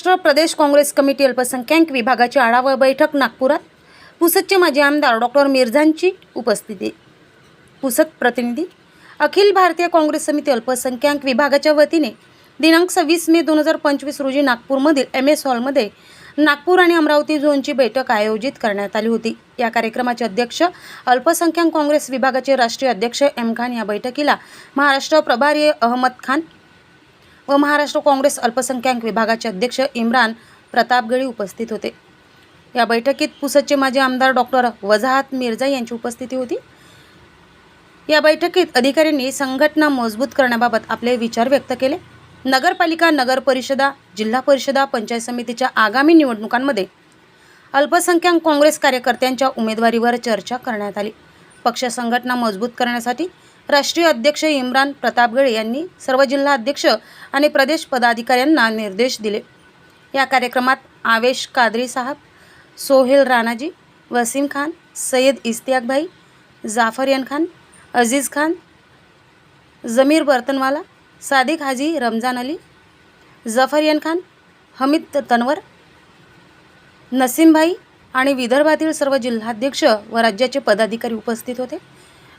महाराष्ट्र प्रदेश Congress committee अल्पसंख्याक विभागाची आढावा बैठक नागपुरात. पुसदचे माजी आमदार डॉक्टर मिर्झांची उपस्थिती. पुसद प्रतिनिधी. अखिल भारतीय काँग्रेस समिती अल्पसंख्याक विभागाच्या वतीने दिनांक सव्वीस मे दोन हजार पंचवीस रोजी नागपूरमधील एम एस हॉलमध्ये नागपूर आणि अमरावती झोनची बैठक आयोजित करण्यात आली होती. या कार्यक्रमाचे अध्यक्ष अल्पसंख्याक काँग्रेस विभागाचे राष्ट्रीय अध्यक्ष एम खान या बैठकीला महाराष्ट्र प्रभारी अहमद खान व महाराष्ट्र काँग्रेस अल्पसंख्याक विभागाचे अध्यक्ष इम्रान प्रतापगडी उपस्थित होते. या बैठकीत पुसदचे माजी आमदार डॉक्टर वजाहत मिर्झा यांची उपस्थिती होती. या बैठकीत अधिकाऱ्यांनी संघटना मजबूत करण्याबाबत आपले विचार व्यक्त केले. नगरपालिका नगर परिषदा जिल्हा परिषदा पंचायत समितीच्या आगामी निवडणुकांमध्ये अल्पसंख्याक काँग्रेस कार्यकर्त्यांच्या उमेदवारीवर चर्चा करण्यात आली. पक्ष संघटना मजबूत करण्यासाठी राष्ट्रीय अध्यक्ष इम्रान प्रतापगडे यांनी सर्व जिल्हा अध्यक्ष आणि प्रदेश पदाधिकाऱ्यांना निर्देश दिले. या कार्यक्रमात आवेश कादरी साहब सोहेल राणाजी वसीम खान सय्यद इस्तियाकभाई जाफर यान खान अजीज खान जमीर बर्तनवाला सादिक हाजी रमजान अली जफर खान हमीद तन्वर नसीमभाई आणि विदर्भातील सर्व जिल्हाध्यक्ष व राज्याचे पदाधिकारी उपस्थित होते.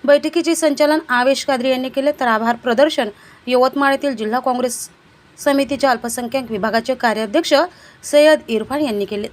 बैठकीचे संचालन आवेश कादरी यांनी केले. तर आभार प्रदर्शन यवतमाळ येथील जिल्हा काँग्रेस समितीच्या अल्पसंख्याक विभागाचे कार्याध्यक्ष सय्यद इरफान यांनी केले.